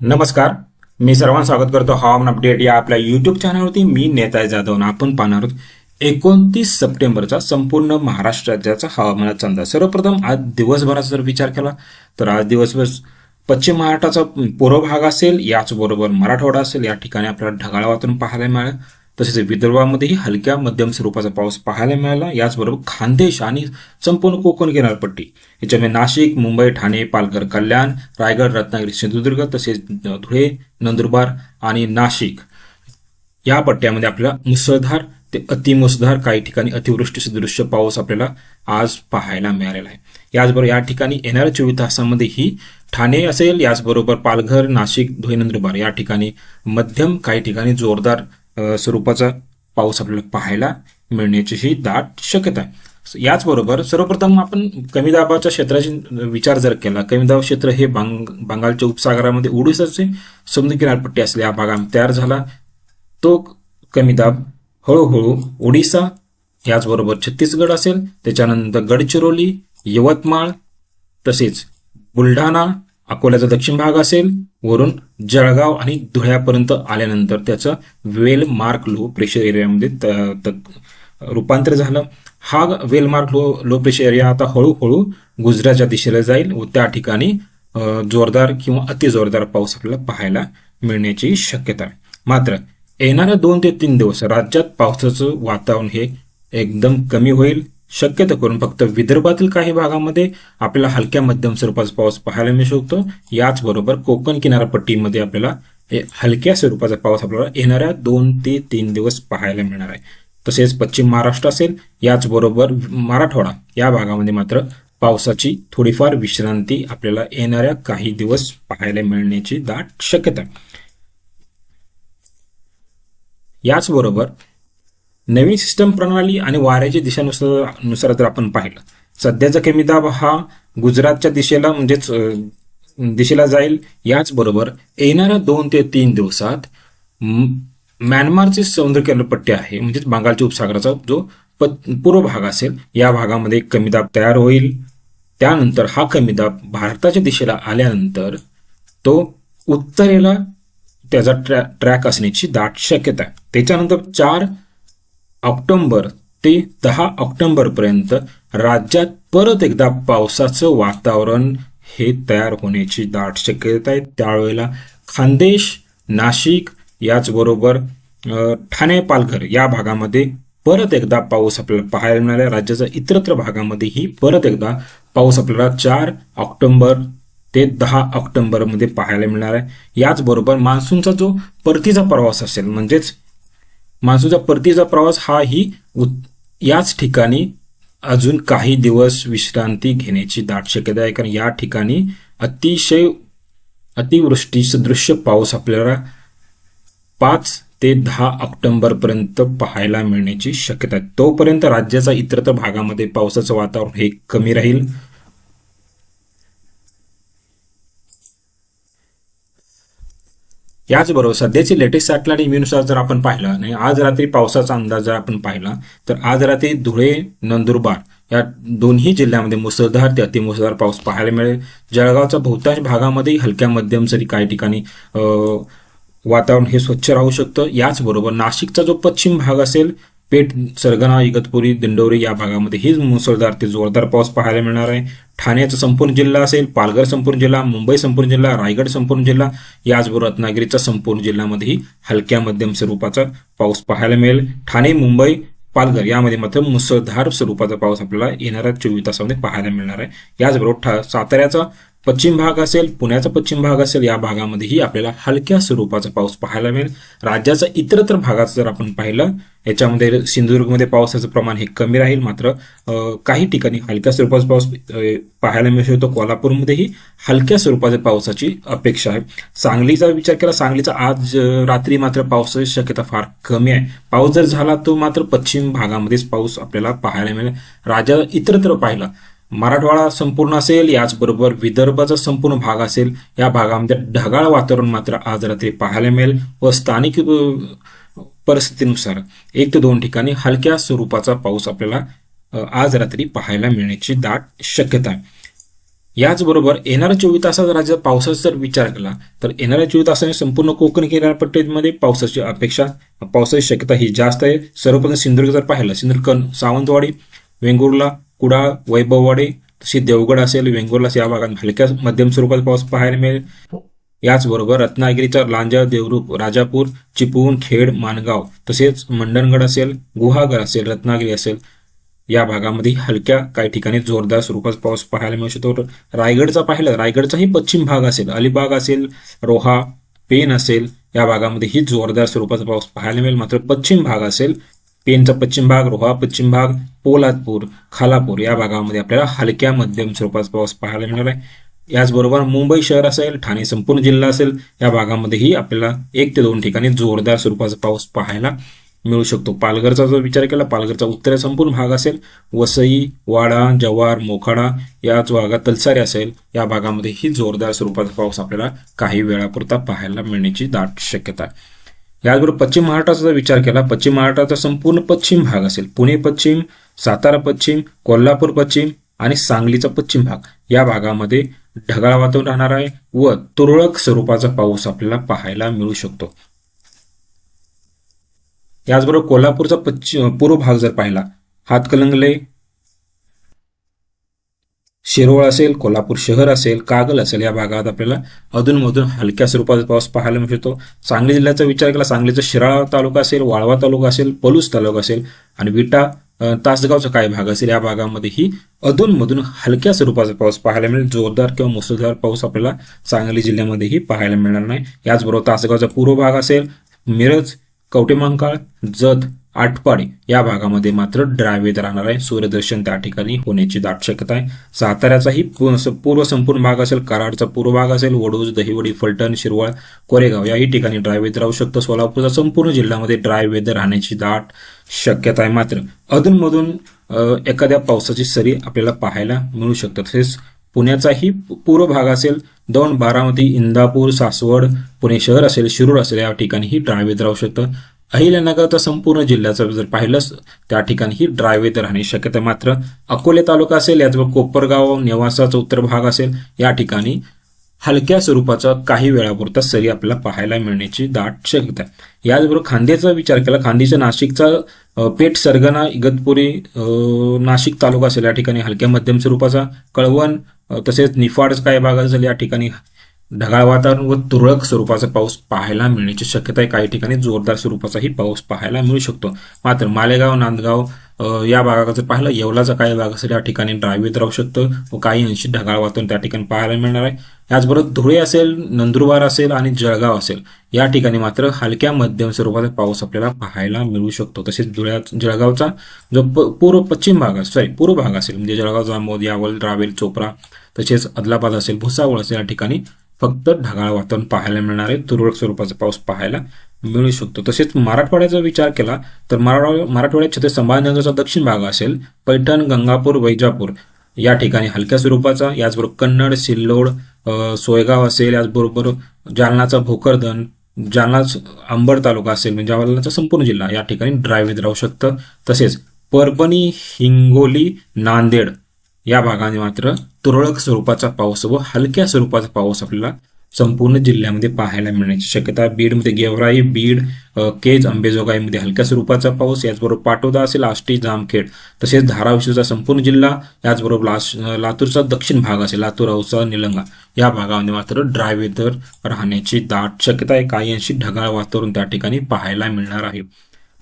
नमस्कार. मी सर्वांना स्वागत करतो हवामान अपडेट या आपल्या युट्यूब चॅनलवरती मी नेताय जाधव आपण पाहणार आहोत एकोणतीस सप्टेंबरचा संपूर्ण महाराष्ट्र राज्याचा हवामानाचा अंदाज. सर्वप्रथम आज दिवसभराचा जर विचार केला तर आज दिवसभर पश्चिम महाराष्ट्राचा पूर्व भाग असेल याचबरोबर मराठवाडा असेल या ठिकाणी आपल्याला ढगाळ वातावरण पाहायला मिळालं. तसेच विदर्भामध्येही हलक्या मध्यम स्वरूपाचा पाऊस पाहायला मिळाला. याचबरोबर खानदेश आणि संपूर्ण कोकण किनारपट्टी. याच्यामध्ये नाशिक मुंबई ठाणे पालघर कल्याण रायगड रत्नागिरी सिंधुदुर्ग तसेच धुळे नंदुरबार आणि नाशिक. या पट्ट्यामध्ये आपल्याला मुसळधार ते अतिमुसळधार काही ठिकाणी अतिवृष्टी सदृश्य पाऊस आपल्याला आज पाहायला मिळालेला आहे. याचबरोबर या ठिकाणी येणाऱ्या चोवीस तासामध्ये ही ठाणे असेल याचबरोबर पालघर नाशिक धुळे नंदुरबार या ठिकाणी मध्यम काही ठिकाणी जोरदार स्वरूपाचा पाऊस आपल्याला पाहायला मिळण्याची ही दाट शक्यता आहे. याचबरोबर सर्वप्रथम आपण कमी दाबाच्या क्षेत्राची विचार जर केला कमी दाब क्षेत्र हे बांग बंगालच्या उपसागरामध्ये ओडिसाचे समुद्र किनारपट्टी असलेल्या या तयार झाला. तो कमी दाब हळूहळू ओडिसा याचबरोबर छत्तीसगड असेल त्याच्यानंतर गडचिरोली यवतमाळ तसेच बुलढाणा अकोल्याचा दक्षिण भाग असेल वरून जळगाव आणि धुळ्यापर्यंत आल्यानंतर त्याचं वेल मार्क लो प्रेशर एरियामध्ये त- रूपांतर झालं. हा well marked low low pressure area आता हळूहळू गुजरातच्या दिशेला जाईल व त्या ठिकाणी जोरदार किंवा अतिजोरदार पाऊस आपल्याला पाहायला मिळण्याची शक्यता आहे. मात्र येणाऱ्या दोन ते तीन दिवस राज्यात पावसाचं वातावरण हे एकदम कमी होईल. शक्यतो करून फक्त विदर्भातील काही भागामध्ये आपल्याला हलक्या मध्यम स्वरूपाचा पाऊस पाहायला मिळू शकतो. याचबरोबर कोकण किनारपट्टीमध्ये आपल्याला हलक्या स्वरूपाचा पाऊस आपल्याला येणाऱ्या दोन ते तीन दिवस पाहायला मिळणार आहे. तसेच पश्चिम महाराष्ट्र असेल याचबरोबर मराठवाडा या भागामध्ये मात्र पावसाची थोडीफार विश्रांती आपल्याला येणाऱ्या काही दिवस पाहायला मिळण्याची दाट शक्यता याचबरोबर नवीन सिस्टम प्रणाली आणि वाऱ्याच्या दिशेनुसार नुसार जर आपण पाहिलं सध्याचा कमी दाब हा गुजरातच्या दिशेला म्हणजेच दिशेला जाईल. याचबरोबर येणाऱ्या दोन ते तीन दिवसात म्यानमारचे सौंदर्य किनारपट्टी आहे म्हणजेच बंगालच्या उपसागराचा जो प- पूर्व भाग असेल या भागामध्ये कमी दाब तयार होईल. त्यानंतर हा कमी दाब भारताच्या दिशेला आल्यानंतर तो उत्तरेला त्याचा ट्रॅ ट्रॅक असण्याची दाट शक्यता आहे. त्याच्यानंतर चार ऑक्टोंबर ते दहा ऑक्टोंबरपर्यंत राज्यात परत एकदा पावसाचं वातावरण हे तयार होण्याची दाट शक्यता आहे त्यावेळेला खानदेश नाशिक याचबरोबर ठाणे पालघर या भागामध्ये परत एकदा पाऊस आपल्याला पाहायला मिळाला आहे. राज्याच्या इतरत्र भागामध्येही परत एकदा पाऊस आपल्याला चार ऑक्टोंबर ते दहा ऑक्टोंबरमध्ये पाहायला मिळणार आहे याचबरोबर मान्सूनचा जो परतीचा प्रवास असेल म्हणजेच मान्सूनचा परतीचा प्रवास हा ही उत- याच ठिकाणी अजून काही दिवस विश्रांती घेण्याची दाट शक्यता आहे. कारण या ठिकाणी अतिशय अतिवृष्टी सदृश्य पाऊस आपल्याला पाच ते दहा ऑक्टोंबरपर्यंत पाहायला मिळण्याची शक्यता आहे. तोपर्यंत राज्याच्या इतरत्र भागामध्ये पावसाचं वातावरण हे कमी राहील. याचबरोबर सध्याची लेटेस्ट सॅटेलाइट इम्युनुसार जर आपण पाहिलं आणि आज रात्री पावसाचा अंदाज जर आपण पाहिला तर आज रात्री धुळे नंदुरबार या दोन्ही जिल्ह्यामध्ये मुसळधार ते अतिमुसळधार पाऊस पाहायला मिळेल. जळगावच्या बहुतांश भागामध्ये हलक्या मध्यम सरी काही ठिकाणी वातावरण हे स्वच्छ राहू शकतं. याचबरोबर नाशिकचा जो पश्चिम भाग असेल पेठ सरगना इगतपुरी दिंडोरी या भागामध्ये हीच मुसळधार ते जोरदार पाऊस पाहायला मिळणार आहे. ठाण्याचा संपूर्ण जिल्हा असेल पालघर संपूर्ण जिल्हा मुंबई संपूर्ण जिल्हा रायगड संपूर्ण जिल्हा याचबरोबर रत्नागिरीचा संपूर्ण जिल्ह्यामध्येही हलक्या मध्यम स्वरूपाचा पाऊस पाहायला मिळेल. ठाणे मुंबई पालघर यामध्ये मात्र मुसळधार स्वरूपाचा पाऊस आपल्याला येणाऱ्या चोवीस तासामध्ये पाहायला मिळणार आहे. याचबरोबर ठा साताऱ्याचा पश्चिम भाग असेल पुण्याचा पश्चिम भाग असेल या भागामध्येही आपल्याला हलक्या स्वरूपाचा पाऊस पाहायला मिळेल. राज्याचा इतरत्र भागात जर आपण पाहिलं याच्यामध्ये सिंधुदुर्गमध्ये पावसाचं प्रमाण हे कमी राहील. मात्र काही ठिकाणी हलक्या स्वरूपाचा पाऊस पाहायला मिळू शकतो. कोल्हापूरमध्येही हलक्या स्वरूपाच्या पावसाची अपेक्षा आहे. सांगलीचा विचार केला सांगलीचा आज रात्री मात्र पावसाची शक्यता फार कमी आहे. पाऊस जर झाला तो मात्र पश्चिम भागामध्येच पाऊस आपल्याला पाहायला मिळेल. राज्याला इतरत्र पाहिला मराठवाडा संपूर्ण असेल याचबरोबर विदर्भाचा संपूर्ण भाग असेल या भागामध्ये ढगाळ वातावरण मात्र आज रात्री पाहायला मिळेल व स्थानिक परिस्थितीनुसार एक ते दोन ठिकाणी हलक्या स्वरूपाचा पाऊस आपल्याला आज रात्री पाहायला मिळण्याची दाट शक्यता आहे. याचबरोबर येणाऱ्या चोवीस तासात राज्यात पावसाचा जर विचार केला तर येणाऱ्या चोवीस तासाने संपूर्ण कोकण किनारपट्टीमध्ये पावसाची अपेक्षा पावसाची शक्यता ही जास्त आहे. सर्वप्रथम सिंधुदुर्ग जर पाहिलं सिंधुदुर्ग सावंतवाडी वेंगुर्ला कुडाळ वैभववाडी तशी देवगड असेल वेंगुर्ला या भागात हलक्या मध्यम स्वरूपात पाऊस पाहायला मिळेल. याचबरोबर रत्नागिरीचा लांजा देवरूप राजापूर चिपळूण खेड माणगाव तसेच मंडणगड असेल गुहागर असेल रत्नागिरी असेल या भागामध्ये हलक्या काही ठिकाणी जोरदार स्वरूपात पाऊस पाहायला मिळू शकतो. रायगडचा पाहिलं रायगडचाही पश्चिम भाग असेल अलिबाग असेल रोहा पेन असेल या भागामध्ये ही जोरदार स्वरूपाचा पाऊस पाहायला मिळेल. मात्र पश्चिम भाग असेल पेनचा पश्चिम भाग रोहा पश्चिम भाग पोलादपूर खालापूर या भागामध्ये आपल्याला हलक्या मध्यम स्वरूपाचा पाऊस पाहायला मिळणार आहे. याचबरोबर मुंबई शहर असेल ठाणे संपूर्ण जिल्हा असेल या भागामध्येही आपल्याला एक ते दोन ठिकाणी जोरदार स्वरूपाचा पाऊस पाहायला मिळू शकतो. पालघरचा जर विचार केला पालघरचा उत्तर संपूर्ण भाग असेल वसई वाडा जव्हार मोखाडा याच भागात तलसारे असेल या भागामध्येही जोरदार स्वरूपाचा पाऊस आपल्याला काही वेळापुरता पाहायला मिळण्याची दाट शक्यता आहे. याचबरोबर पश्चिम महाराष्ट्राचा जर विचार केला. पश्चिम महाराष्ट्राचा संपूर्ण पश्चिम भाग असेल. पुणे पश्चिम सातारा पश्चिम कोल्हापूर पश्चिम आणि सांगलीचा पश्चिम भाग. या भागामध्ये ढगाळ वातावरण राहणार आहे व तुरळक स्वरूपाचा पाऊस आपल्याला पाहायला मिळू शकतो. याचबरोबर कोल्हापूरचा पश्चिम पूर्व भाग जर पाहिला हातकलंगले शिरोळ असेल कोल्हापूर शहर असेल कागल असेल या भागात आपल्याला अधूनमधून हलक्या स्वरूपाचा पाऊस पाहायला मिळू शकतो सांगली जिल्ह्याचा विचार केला सांगलीचा शिराळा तालुका असेल वाळवा तालुका असेल पलूस तालुका असेल आणि विटा तासगावचा काही भाग असेल या भागामध्येही अधूनमधून हलक्या स्वरूपाचा पाऊस पाहायला मिळेल. जोरदार किंवा मुसळधार पाऊस आपल्याला सांगली जिल्ह्यामध्येही पाहायला मिळणार नाही. याचबरोबर तासगावचा पूर्व भाग असेल मिरज कवटेमांकाळ जत आटपाडी या भागामध्ये मात्र ड्रायवेद राहणार आहे. सूर्यदर्शन त्या ठिकाणी होण्याची दाट शक्यता आहे. साताऱ्याचाही पूर्व संपूर्ण भाग असेल कराडचा पूर्व भाग असेल वडूज दहिवडी फलटण शिरवळ कोरेगाव याही ठिकाणी ड्रायवेद राहू शकतं. सोलापूरचा संपूर्ण जिल्ह्यामध्ये ड्रायवेद राहण्याची दाट शक्यता आहे मात्र. अधूनमधून एखाद्या पावसाची सरी आपल्याला पाहायला मिळू शकतात. तसेच पुण्याचाही पूर्व भाग असेल दोन बारामती इंदापूर सासवड पुणे शहर असेल शिरूर असेल या ठिकाणीही ड्रायवेद राहू शकतं. अहिल्यानगरचा संपूर्ण जिल्ह्याचं जर पाहिलंच त्या ठिकाणीही ड्राय वेदर राहण्याची शक्यता मात्र अकोले तालुका असेल याचबरोबर कोपरगाव नेवासाचा उत्तर भाग असेल या ठिकाणी हलक्या स्वरूपाचा काही वेळापुरता सरी आपल्याला पाहायला मिळण्याची दाट शक्यता आहे. याचबरोबर खांद्याचा विचार केला खांदेच्या नाशिकचा पेठ सरगना इगतपुरी नाशिक तालुका असेल या ठिकाणी हलक्या मध्यम स्वरूपाचा कळवण तसेच निफाड काही भाग असेल या ठिकाणी ढगाळ वातावरण व तुरळक स्वरूपाचा पाऊस पाहायला मिळण्याची शक्यता आहे. काही ठिकाणी जोरदार स्वरूपाचाही पाऊस पाहायला मिळू शकतो. मात्र मालेगाव नांदगाव या भागात जर पाहिलं येवलाचा काही भाग या ठिकाणी ड्रायवेत राहू शकतं व काही अंशी ढगाळ वातावरण त्या ठिकाणी पाहायला मिळणार आहे. याचबरोबर धुळे असेल नंदुरबार असेल आणि जळगाव असेल या ठिकाणी मात्र हलक्या मध्यम स्वरूपाचा पाऊस आपल्याला पाहायला मिळू शकतो. तसेच धुळ्या जळगावचा जो प- पूर्व पश्चिम भाग असेल सॉरी पूर्व भाग असेल म्हणजे जळगाव जामोद यावल रावेल चोपरा तसेच अदलाबाद असेल भुसावळ असेल या ठिकाणी फक्त ढगाळ वातावरण पाहायला मिळणार आहे. तुरळक स्वरूपाचा पाऊस पाहायला मिळू शकतो. तसेच मराठवाड्याचा विचार केला तर मराठवा मराठवाड्यात छत्र संभाजीनगरचा दक्षिण भाग असेल पैठण गंगापूर वैजापूर. या ठिकाणी हलक्या स्वरूपाचा याचबरोबर कन्नड सिल्लोड सोयगाव असेल याचबरोबर जालनाचा भोकरदन जालनाच अंबड तालुका असेल म्हणजे जालनाचा संपूर्ण जिल्हा या ठिकाणी ड्राय राहू शकतं. तसेच परभणी हिंगोली नांदेड या भागाने मात्र तुरळक स्वरूपाचा पाऊस व हलक्या स्वरूपाचा पाऊस आपल्याला संपूर्ण जिल्ह्यामध्ये पाहायला मिळण्याची शक्यता बीडमध्ये गेवराई बीड केज अंबेजोगाईमध्ये हलक्या स्वरूपाचा पाऊस याचबरोबर पाटोदा असेल आष्टी जामखेड तसेच धाराशिवचा संपूर्ण जिल्हा याचबरोबर लास लातूरचा दक्षिण भाग असेल लातूर औसा निलंगा या भागामध्ये मात्र ड्राय वेदर राहण्याची दाट शक्यता आहे. काही अंशी ढगाळ वातावरण त्या ठिकाणी पाहायला मिळणार आहे.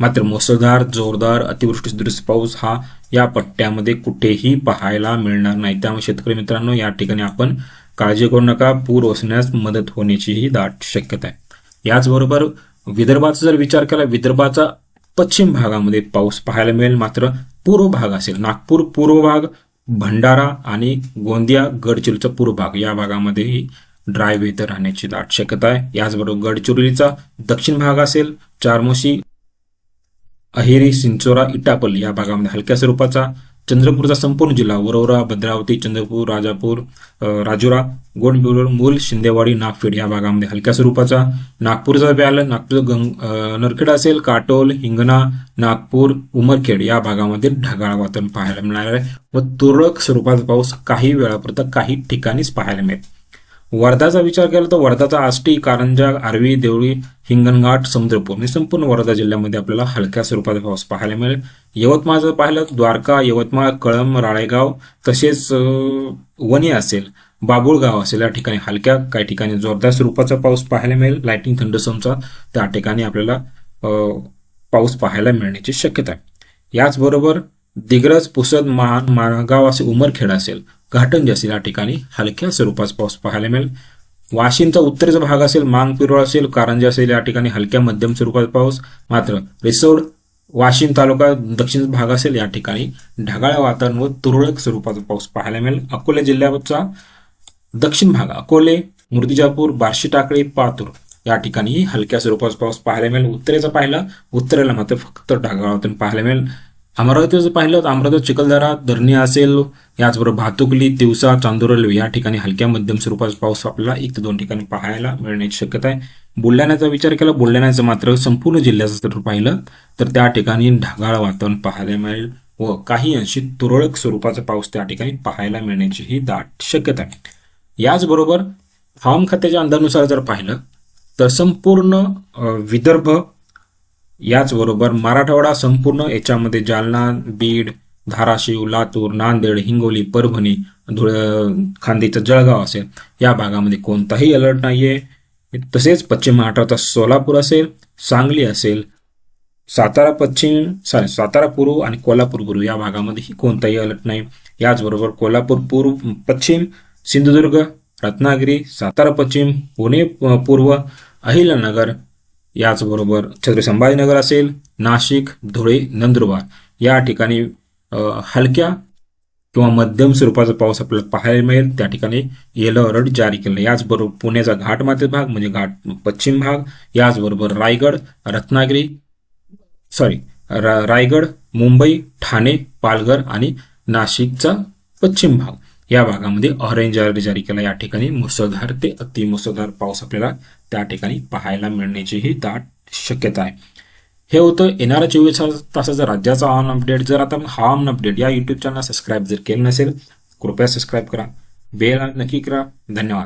मात्र मुसळधार जोरदार अतिवृष्टी सदृश पाऊस हा या पट्ट्यामध्ये कुठेही पाहायला मिळणार नाही. त्यामुळे शेतकरी मित्रांनो या ठिकाणी आपण काळजी करू नका. पूर ओसण्यास मदत होण्याचीही दाट शक्यता आहे. याचबरोबर विदर्भाचा जर विचार केला विदर्भाचा पश्चिम भागामध्ये पाऊस पाहायला मिळेल. मात्र पूर्व भाग असेल नागपूर पूर्व भाग भंडारा आणि गोंदिया गडचिरोलीचा पूर्व भाग या भागामध्येही ड्राय वेदर राहण्याची दाट शक्यता आहे. याचबरोबर गडचिरोलीचा दक्षिण भाग असेल चारमोशी अहेरी सिंचोरा इटापल या भागामध्ये हलक्या स्वरूपाचा चंद्रपूरचा संपूर्ण जिल्हा वरोरा भद्रावती चंद्रपूर राजापूर राजुरा गोंडबिलोर मूल शिंदेवाडी नागफेड या भागामध्ये हलक्या स्वरूपाचा नागपूरचा व्याल नागपूर गंग नरखेड असेल काटोल हिंगणा नागपूर उमरखेड या भागामध्ये ढगाळ वातावरण पाहायला मिळणार आहे व तुरळक स्वरूपाचा पाऊस काही वेळापुरता काही ठिकाणीच पाहायला मिळेल. वर्धाचा विचार केला तर वर्धाचा आष्टी कारंजा आर्वी देवळी हिंगणघाट समुद्रपूर हे संपूर्ण वर्धा जिल्ह्यामध्ये आपल्याला हलक्या स्वरूपाचा पाऊस पाहायला मिळेल. यवतमाळ जर पाहिलं द्वारका यवतमाळ कळंब राळेगाव तसेच वणी असेल बाबुळगाव असेल या ठिकाणी हलक्या काही ठिकाणी जोरदार स्वरूपाचा पाऊस पाहायला मिळेल. लाईटिंग थंडसमचा त्या ठिकाणी आपल्याला पाऊस पाहायला मिळण्याची शक्यता आहे. याचबरोबर दिग्रज पुसद महान माणगाव असे उमरखेड असेल घाटंजी असेल या ठिकाणी हलक्या स्वरूपाचा पाऊस पाहायला मिळेल. वाशिमचा उत्तरेचा भाग असेल मांग पिरोळ असेल कारंजा असेल या ठिकाणी हलक्या मध्यम स्वरूपाचा पाऊस मात्र रिसोड वाशिम तालुका दक्षिण भाग असेल या ठिकाणी ढगाळ वातावरण व तुरळक स्वरूपाचा पाऊस पाहायला मिळेल. अकोला जिल्ह्याचा दक्षिण भाग अकोले मूर्तिजापूर बार्शी टाकळी पातूर या ठिकाणी हलक्या स्वरूपाचा पाऊस पाहायला मिळेल. उत्तरेचा पाहिला उत्तरेला मात्र फक्त ढगाळ वातावरण पाहायला मिळेल. अमरावतीचं पाहिलं तर अमरावती चिखलदरा धरणी असेल याचबरोबर भातुकली तिवसा चांदुरली या ठिकाणी हलक्या मध्यम स्वरूपाचा पाऊस आपल्याला एक ते दोन ठिकाणी पाहायला मिळण्याची शक्यता आहे. बुलढाण्याचा विचार केला बुलढाण्याचं मात्र संपूर्ण जिल्ह्याचं जर पाहिलं तर त्या ठिकाणी ढगाळ वातावरण पाहायला मिळेल व काही अंशी तुरळक स्वरूपाचा पाऊस त्या ठिकाणी पाहायला मिळण्याची ही दाट शक्यता आहे. याचबरोबर हवामान खात्याच्या अंदानुसार जर पाहिलं तर संपूर्ण विदर्भ याचबरोबर मराठवाडा संपूर्ण याच्यामध्ये जालना बीड धाराशिव लातूर नांदेड हिंगोली परभणी धुळे खांदेचं जळगाव असेल या भागामध्ये कोणताही अलर्ट नाहीये. तसेच पश्चिम महाराष्ट्राचा सोलापूर असेल सांगली असेल सातारा पश्चिम सॉरी सातारा पूर्व आणि कोल्हापूर पूर्व या भागामध्येही कोणताही अलर्ट नाही. याचबरोबर कोल्हापूर पूर्व पश्चिम सिंधुदुर्ग रत्नागिरी सातारा पश्चिम पुणे प- पूर्व अहिल्यानगर याचबरोबर छत्रपती संभाजीनगर असेल नाशिक धुळे नंदुरबार. या ठिकाणी हलक्या किंवा मध्यम स्वरूपाचा पाऊस आपल्याला पाहायला मिळेल. त्या ठिकाणी येलो अलर्ट जारी केलं याचबरोबर पुण्याचा घाटमाथ्याचा भाग म्हणजे घाट पश्चिम भाग. याचबरोबर रायगड रत्नागिरी सॉरी रा रायगड मुंबई ठाणे पालघर आणि नाशिकचा पश्चिम भाग. या भागामध्ये ऑरेंज अलर्ट जारी केला. या ठिकाणी मुसळधार ते अतिमुसळधार पाऊस आपल्याला त्या ठिकाणी पाहायला मिळण्याची ही दाट शक्यता आहे. हे होतं येणाऱ्या चोवीस तासाचा राज्याचा हवामान अपडेट जर आता आपण हवामान अपडेट या युट्यूब चॅनल सबस्क्राईब जर केलं नसेल कृपया सबस्क्राईब करा. बेल नक्की करा. धन्यवाद.